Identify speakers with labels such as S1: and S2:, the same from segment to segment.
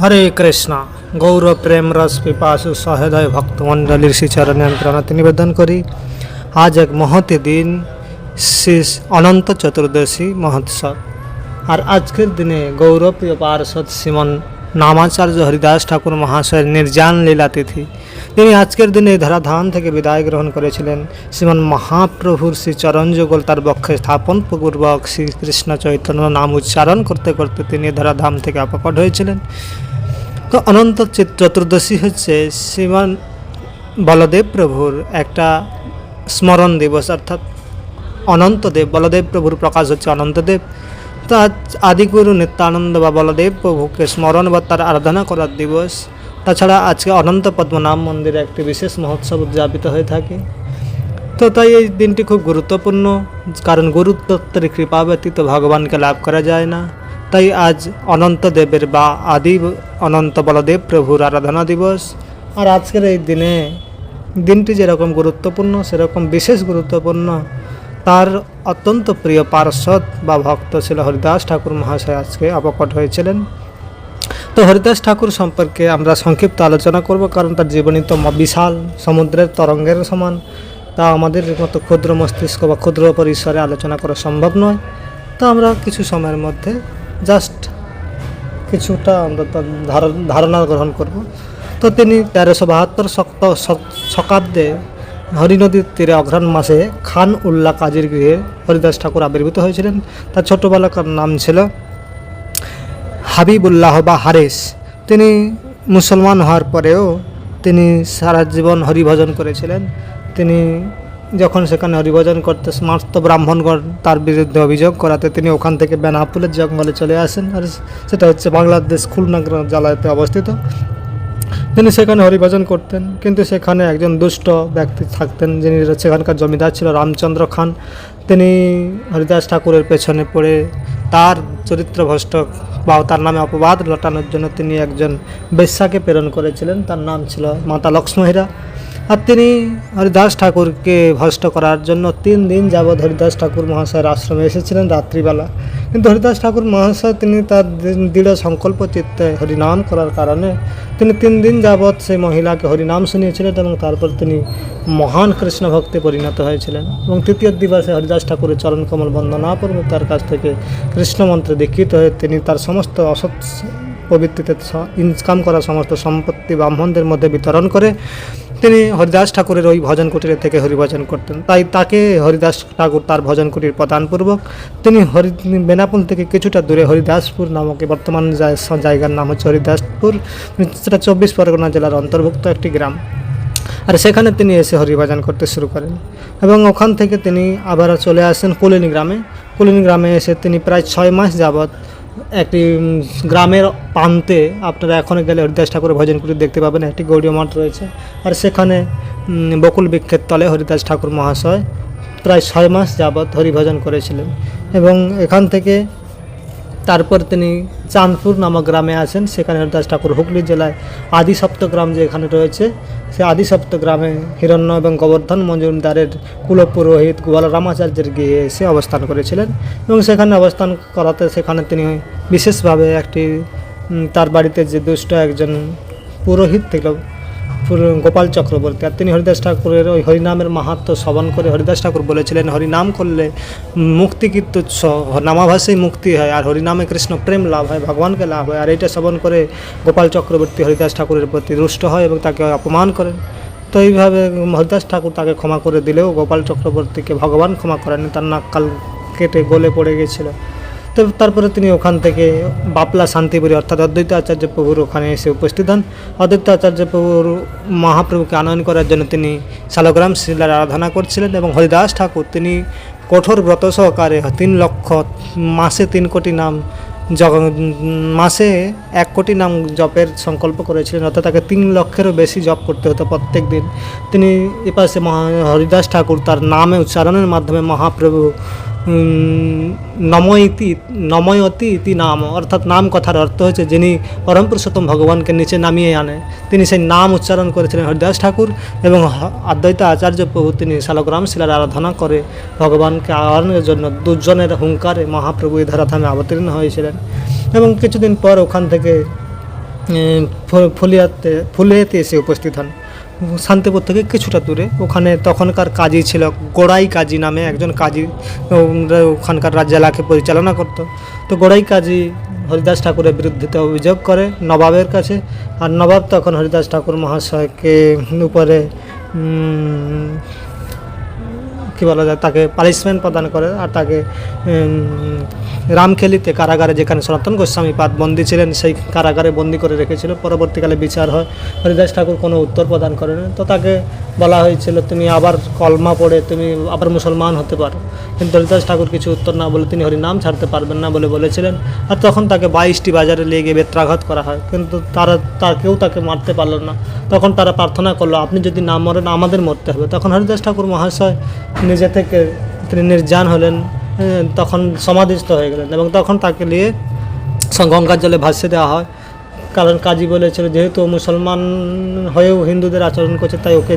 S1: হরে কৃষ্ণা গৌর প্রেম রস সহদয় ভক্ত মন্ডলীর শ্রীচরণে আমি প্রণতি নিবেদন করি আজ এক মহতি দিন শ্রী অনন্ত চতুর্দশী মহোৎসব আর আজকের দিনে গৌরপ্রিয় পার্ষদ শ্রীমন নামাচার্য হরিদাস ঠাকুর মহাশয়ের নির্যান লীলা তিথি তিনি আজকের দিনে ধরাধান থেকে বিদায় গ্রহণ করেছিলেন শ্রীমন মহাপ্রভুর শ্রী চরণ যুগল তার বক্ষে স্থাপন পূর্বক শ্রীকৃষ্ণ চৈতন্য নাম উচ্চারণ করতে করতে তিনি ধরাধাম থেকে অপকট হয়েছিলেন তো অনন্ত চতুর্দশী হচ্ছে শ্রীমান বলদেব প্রভুর একটা স্মরণ দিবস অর্থাৎ অনন্তদেব বলদেব প্রভুর প্রকাশ হচ্ছে অনন্তদেব তা আদিগুরু নিত্যানন্দ বা বলদেব প্রভুকে স্মরণ বা তার আরাধনা করার দিবস তাছাড়া আজকে অনন্ত পদ্মনাম মন্দিরে একটি বিশেষ মহোৎসব উদযাপিত হয়ে থাকে তো তাই এই দিনটি খুব গুরুত্বপূর্ণ কারণ গুরুত্বত্বের কৃপা ব্যতীত ভগবানকে লাভ করা যায় না তাই আজ অনন্তদেবের বা আদি অনন্ত বলদেব প্রভুর আরাধনা দিবস আর আজকের এই দিনে দিনটি যেরকম গুরুত্বপূর্ণ সেরকম বিশেষ গুরুত্বপূর্ণ তার অত্যন্ত প্রিয় পার্শ্বদ বা ভক্ত ছিল হরিদাস ঠাকুর মহাশয় আজকে অবকট হয়েছিলেন তো হরিদাস ঠাকুর সম্পর্কে আমরা সংক্ষিপ্ত আলোচনা করব কারণ তার জীবনী তো বিশাল সমুদ্রের তরঙ্গের সমান তা আমাদের মতো ক্ষুদ্র মস্তিষ্ক বা ক্ষুদ্র পরিসরে আলোচনা করা সম্ভব নয় তো আমরা কিছু সময়ের মধ্যে জাস্ট কিছুটা আমরা ধারণা গ্রহণ করব তো তিনি তেরোশো বাহাত্তর শক্ত শতাব্দে হরিনদীর তীরে অঘ্রাণ মাসে খান উল্লা কাজীর গৃহে হরিদাস ঠাকুর আবির্ভূত হয়েছিলেন তার ছোটোবেলাকার নাম ছিল হাবিবুল্লাহ বা হারেস তিনি মুসলমান হওয়ার পরেও তিনি সারা জীবন হরিভজন করেছিলেন তিনি যখন সেখানে হরিভজন করতে সমস্ত ব্রাহ্মণগণ তার বিরুদ্ধে অভিযোগ করাতে তিনি ওখান থেকে বেনাপুলের জঙ্গলে চলে আসেন আর সেটা হচ্ছে বাংলাদেশ খুলনা জেলাতে অবস্থিত তিনি সেখানে হরিভজন করতেন কিন্তু সেখানে একজন দুষ্ট ব্যক্তি থাকতেন যিনি সেখানকার জমিদার ছিল রামচন্দ্র খান তিনি হরিদাস ঠাকুরের পেছনে পড়ে তার চরিত্র ভ্রষ্ট বা তার নামে অপবাদ লটানোর জন্য তিনি একজন বেশ্যাকে প্রেরণ করেছিলেন তার নাম ছিল মাতা লক্ষ্মীরা আর তিনি হরিদাস ঠাকুরকে ভষ্ট করার জন্য তিন দিন যাবৎ হরিদাস ঠাকুর মহাশয়ের আশ্রমে এসেছিলেন রাত্রিবেলা কিন্তু হরিদাস ঠাকুর মহাশয় তিনি তার দৃঢ় সংকল্প চিত্তে হরিনাম করার কারণে তিনি তিন দিন যাবৎ সেই মহিলাকে হরিনাম শুনিয়েছিলেন এবং তারপর তিনি মহান কৃষ্ণ ভক্তে পরিণত হয়েছিলেন এবং তৃতীয় দিবসে হরিদাস ঠাকুরের চরণ কমল না পূর্বে তার কাছ থেকে কৃষ্ণমন্ত্রে দীক্ষিত হয়ে তিনি তার সমস্ত অসৎ প্রবৃত্তিতে ইনকাম করা সমস্ত সম্পত্তি ব্রাহ্মণদের মধ্যে বিতরণ করে তিনি হরিদাস ঠাকুরের ওই ভজন কুটির থেকে হরিভজন করতেন তাই তাকে হরিদাস ঠাকুর তার ভজন কুটির প্রদানপূর্বক তিনি হরি বেনাপুল থেকে কিছুটা দূরে হরিদাসপুর নামক বর্তমান জায়গার নাম হচ্ছে হরিদাসপুর সেটা চব্বিশ পরগনা জেলার অন্তর্ভুক্ত একটি গ্রাম আর সেখানে তিনি এসে হরিভজন করতে শুরু করেন এবং ওখান থেকে তিনি আবার চলে আসেন কুলিনী গ্রামে কুলিনী গ্রামে এসে তিনি প্রায় ছয় মাস যাবত একটি গ্রামের প্রান্তে আপনারা এখন গেলে হরিদাস ঠাকুরের ভজন করে দেখতে পাবেন একটি গৌরীয় মাঠ রয়েছে আর সেখানে বকুল বিক্ষের তলে হরিদাস ঠাকুর মহাশয় প্রায় ছয় মাস যাবৎ হরিভজন করেছিলেন এবং এখান থেকে তারপর তিনি চাঁদপুর নামক গ্রামে আসেন সেখানে হরিদাস ঠাকুর হুগলি জেলায় আদিসপ্ত গ্রাম যে এখানে রয়েছে সে আদিসপ্ত গ্রামে হিরণ্য এবং গোবর্ধন মজুমদারের কুলপুরোহিত গোয়াল রামাচার্যের গিয়ে এসে অবস্থান করেছিলেন এবং সেখানে অবস্থান করাতে সেখানে তিনি বিশেষভাবে একটি তার বাড়িতে যে দুষ্ট একজন পুরোহিত ছিল গোপাল চক্রবর্তী আর তিনি হরিদাস ঠাকুরের ওই হরিনামের মাহাত্ম শ্রবণ করে হরিদাস ঠাকুর বলেছিলেন হরিনাম করলে মুক্তি কিন্তু নামাভাষেই মুক্তি হয় আর হরিনামে কৃষ্ণ প্রেম লাভ হয় ভগবানকে লাভ হয় আর এইটা শ্রবণ করে গোপাল চক্রবর্তী হরিদাস ঠাকুরের প্রতি রুষ্ট হয় এবং তাকে অপমান করেন তো এইভাবে হরিদাস ঠাকুর তাকে ক্ষমা করে দিলেও গোপাল চক্রবর্তীকে ভগবান ক্ষমা করেন তার নাক কাল কেটে গলে পড়ে গেছিলো তো তারপরে তিনি ওখান থেকে বাপলা শান্তিপুরী অর্থাৎ অদ্বৈত আচার্য প্রভুর ওখানে এসে উপস্থিত হন অদ্বৈত আচার্য প্রভুর মহাপ্রভুকে আনয়ন করার জন্য তিনি শালগ্রাম শিলার আরাধনা করছিলেন এবং হরিদাস ঠাকুর তিনি কঠোর ব্রত সহকারে তিন লক্ষ মাসে তিন কোটি নাম মাসে এক কোটি নাম জপের সংকল্প করেছিলেন অর্থাৎ তাকে তিন লক্ষেরও বেশি জপ করতে হতো প্রত্যেক দিন তিনি এপাশে মহা হরিদাস ঠাকুর তার নামে উচ্চারণের মাধ্যমে মহাপ্রভু নময়তি নময়তি ইতি নাম অর্থাৎ নাম কথার অর্থ হচ্ছে যিনি পরম পুরুষোত্তম ভগবানকে নিচে নামিয়ে আনে তিনি সেই নাম উচ্চারণ করেছিলেন হরিদাস ঠাকুর এবং আদ্বৈত আচার্য প্রভু তিনি শালগ্রাম শিলার আরাধনা করে ভগবানকে আহরণের জন্য দুজনের হুঙ্কারে মহাপ্রভু এই ধারাধামে অবতীর্ণ হয়েছিলেন এবং কিছুদিন পর ওখান থেকে ফুলিয়াতে ফুলিয়েতে এসে উপস্থিত হন শান্তিপুর থেকে কিছুটা দূরে ওখানে তখনকার কাজী ছিল গোড়াই কাজী নামে একজন কাজী ওখানকার জেলাকে পরিচালনা করত তো গোড়াই কাজী হরিদাস ঠাকুরের বিরুদ্ধে অভিযোগ করে নবাবের কাছে আর নবাব তখন হরিদাস ঠাকুর মহাশয়কে উপরে কী বলা যায় তাকে পানিশমেন্ট প্রদান করে আর তাকে রামখেলিতে কারাগারে যেখানে সনাতন গোস্বামী পাত বন্দী ছিলেন সেই কারাগারে বন্দি করে রেখেছিল পরবর্তীকালে বিচার হয় হরিদাস ঠাকুর কোনো উত্তর প্রদান করেন তো তাকে বলা হয়েছিল তুমি আবার কলমা পড়ে তুমি আবার মুসলমান হতে পারো কিন্তু হরিদাস ঠাকুর কিছু উত্তর না বলে তিনি হরিনাম ছাড়তে পারবেন না বলে বলেছিলেন আর তখন তাকে বাইশটি বাজারে গিয়ে বেত্রাঘাত করা হয় কিন্তু তারা তার কেউ তাকে মারতে পারল না তখন তারা প্রার্থনা করলো আপনি যদি না মরেন আমাদের মরতে হবে তখন হরিদাস ঠাকুর মহাশয় নিজে থেকে তিনি নির্যান হলেন হ্যাঁ, তখন সমাধিস্থ হয়ে গেলেন এবং তখন তাকে নিয়ে গঙ্গার জলে ভাসিয়ে দেওয়া হয় কারণ কাজী বলেছিল যেহেতু মুসলমান হয়েও হিন্দুদের আচরণ করছে তাই ওকে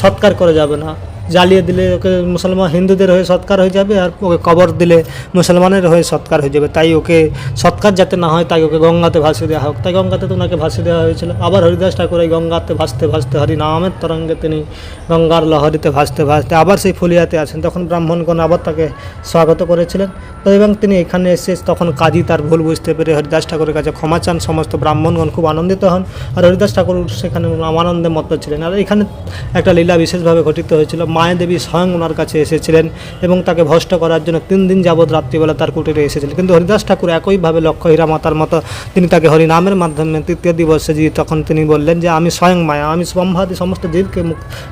S1: সৎকার করা যাবে না জ্বালিয়ে দিলে ওকে মুসলমান হিন্দুদের হয়ে সৎকার হয়ে যাবে আর ওকে কবর দিলে মুসলমানের হয়ে সৎকার হয়ে যাবে তাই ওকে সৎকার যাতে না হয় তাই ওকে গঙ্গাতে ভাসিয়ে দেওয়া হোক তাই গঙ্গাতে তো ওনাকে ভাসিয়ে দেওয়া হয়েছিল আবার হরিদাস ঠাকুর এই গঙ্গাতে ভাসতে ভাসতে হরি নামের তরঙ্গে তিনি গঙ্গার লহরিতে ভাসতে ভাসতে আবার সেই ফুলিয়াতে আসেন তখন ব্রাহ্মণগণ আবার তাকে স্বাগত করেছিলেন তো এবং তিনি এখানে এসে তখন কাজী তার ভুল বুঝতে পেরে হরিদাস ঠাকুরের কাছে ক্ষমা চান সমস্ত ব্রাহ্মণগণ খুব আনন্দিত হন আর হরিদাস ঠাকুর সেখানে আনন্দে মত ছিলেন আর এখানে একটা লীলা বিশেষভাবে ঘটিত হয়েছিল মা মায়াদেবী স্বয়ং ওনার কাছে এসেছিলেন এবং তাকে ভষ্ট করার জন্য তিন দিন যাবৎ রাত্রিবেলা তার কুটিরে এসেছিলেন কিন্তু হরিদাস ঠাকুর একইভাবে লক্ষ্য হীরা মাতার মতো তিনি তাকে হরিনামের মাধ্যমে তৃতীয় দিবসে যে তখন তিনি বললেন যে আমি স্বয়ং মায়া আমি সম্ভাদি সমস্ত জীবকে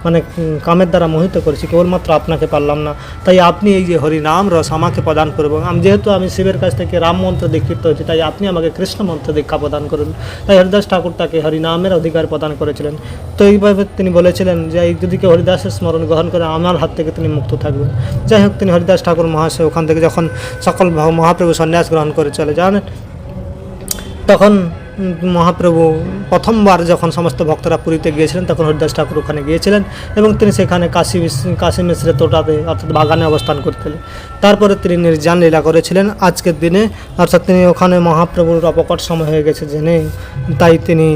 S1: মানে কামের দ্বারা মোহিত করেছি কেবলমাত্র আপনাকে পারলাম না তাই আপনি এই যে হরিনাম রস আমাকে প্রদান করবেন আমি যেহেতু আমি শিবের কাছ থেকে রাম মন্ত্র দীক্ষিত হয়েছি তাই আপনি আমাকে কৃষ্ণ মন্ত্র দীক্ষা প্রদান করুন তাই হরিদাস ঠাকুর তাকে হরিনামের অধিকার প্রদান করেছিলেন তো এইভাবে তিনি বলেছিলেন যে এই যদি কেউ হরিদাসের স্মরণ গ্রহণ করে আমার হাত থেকে তিনি মুক্ত থাকবেন যাই হোক তিনি হরিদাস ঠাকুর মহাশয় ওখান থেকে যখন সকল মহাপ্রভু সন্ন্যাস গ্রহণ করে চলে যান তখন মহাপ্রভু প্রথমবার যখন সমস্ত ভক্তরা পুরীতে গিয়েছিলেন তখন হরিদাস ঠাকুর ওখানে গিয়েছিলেন এবং তিনি সেখানে কাশী কাশী মিশ্রের তোটাতে অর্থাৎ বাগানে অবস্থান করতেন তারপরে তিনি নির্যান লীলা করেছিলেন আজকের দিনে অর্থাৎ তিনি ওখানে মহাপ্রভুর অপকট সময় হয়ে গেছে জেনে তাই তিনি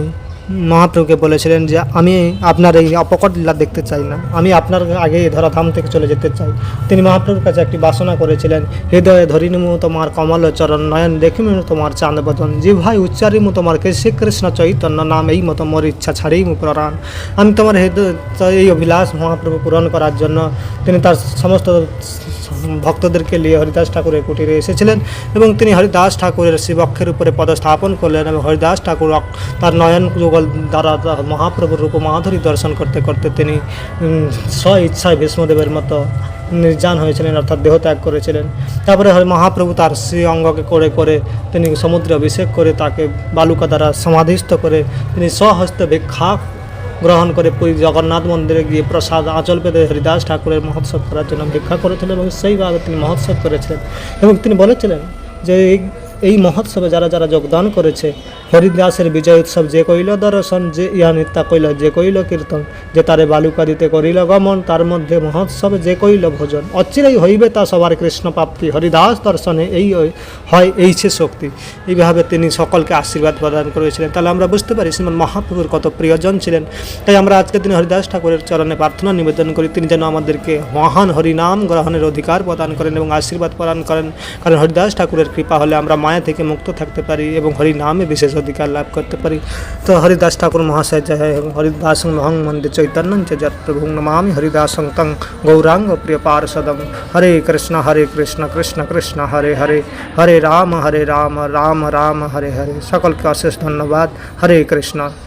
S1: মহাপ্রভুকে বলেছিলেন যে আমি আপনার এই অপকট লীলা দেখতে চাই না আমি আপনার আগে ধরাধাম থেকে চলে যেতে চাই তিনি মহাপ্রভুর কাছে একটি বাসনা করেছিলেন হৃদয়ে ধরিনিমু তোমার কমল চরণ নয়ন দেখিমু তোমার চাঁদ বদন জিভাই উচ্চারিমু তোমার শ্রীকৃষ্ণ চৈতন্য নাম এই মতো মোর ইচ্ছা মু প্রাণ আমি তোমার হৃদয় এই অভিলাষ মহাপ্রভু পূরণ করার জন্য তিনি তার সমস্ত ভক্তদেরকে নিয়ে হরিদাস ঠাকুরের কুটিরে এসেছিলেন এবং তিনি হরিদাস ঠাকুরের শিবক্ষের উপরে পদস্থাপন করলেন এবং হরিদাস ঠাকুর তার নয়ন যুগল দ্বারা মহাপ্রভুর রূপ মাধুরী দর্শন করতে করতে তিনি স্ব ইচ্ছায় ভীষ্মদেবের মতো নির্যান হয়েছিলেন অর্থাৎ দেহ ত্যাগ করেছিলেন তারপরে মহাপ্রভু তার শ্রী অঙ্গকে করে করে তিনি সমুদ্রে অভিষেক করে তাকে বালুকা দ্বারা সমাধিস্থ করে তিনি স্বহস্ত ভিক্ষা গ্রহণ করে পুরী জগন্নাথ মন্দিরে গিয়ে প্রসাদ আঁচল পেতে হরিদাস ঠাকুরের মহোৎসব করার জন্য ভিক্ষা করেছিলেন এবং সেইভাবে তিনি মহোৎসব করেছিলেন এবং তিনি বলেছিলেন যে এই এই মহোৎসবে যারা যারা যোগদান করেছে হরিদাসের বিজয় উৎসব যে কইল দর্শন যে ইয়া নিত্যা কইল যে কইল কীর্তন যে তারে বালুকা দিতে করিল গমন তার মধ্যে মহোৎসবে যে কইল ভোজন অচিরেই হইবে তা সবার কৃষ্ণ প্রাপ্তি হরিদাস দর্শনে এই হয় এই সে শক্তি এইভাবে তিনি সকলকে আশীর্বাদ প্রদান করেছিলেন তাহলে আমরা বুঝতে পারি শ্রীমান মহাপ্রভুর কত প্রিয়জন ছিলেন তাই আমরা আজকে তিনি হরিদাস ঠাকুরের চরণে প্রার্থনা নিবেদন করি তিনি যেন আমাদেরকে মহান হরিনাম গ্রহণের অধিকার প্রদান করেন এবং আশীর্বাদ প্রদান করেন কারণ হরিদাস ঠাকুরের কৃপা হলে আমরা মায়া থেকে মুক্ত থাকতে পারি এবং হরি নামে বিশেষ অধিকার লাভ করতে পারি তো হরিদাস ঠাকুর মহাশয় জয় হরিদাসন মহং মন্দির চৈতন্যে যত্র ভং নমামি হরিদাসং গৌরাঙ্গ ও প্রিয় পারসদংHare Krishna Hare Krishna Krishna Krishna Hare Hare Hare Rama Hare Rama Rama Rama Hare Hare সকল কে আশীর্বাদ ধন্যবাদ Hare Krishna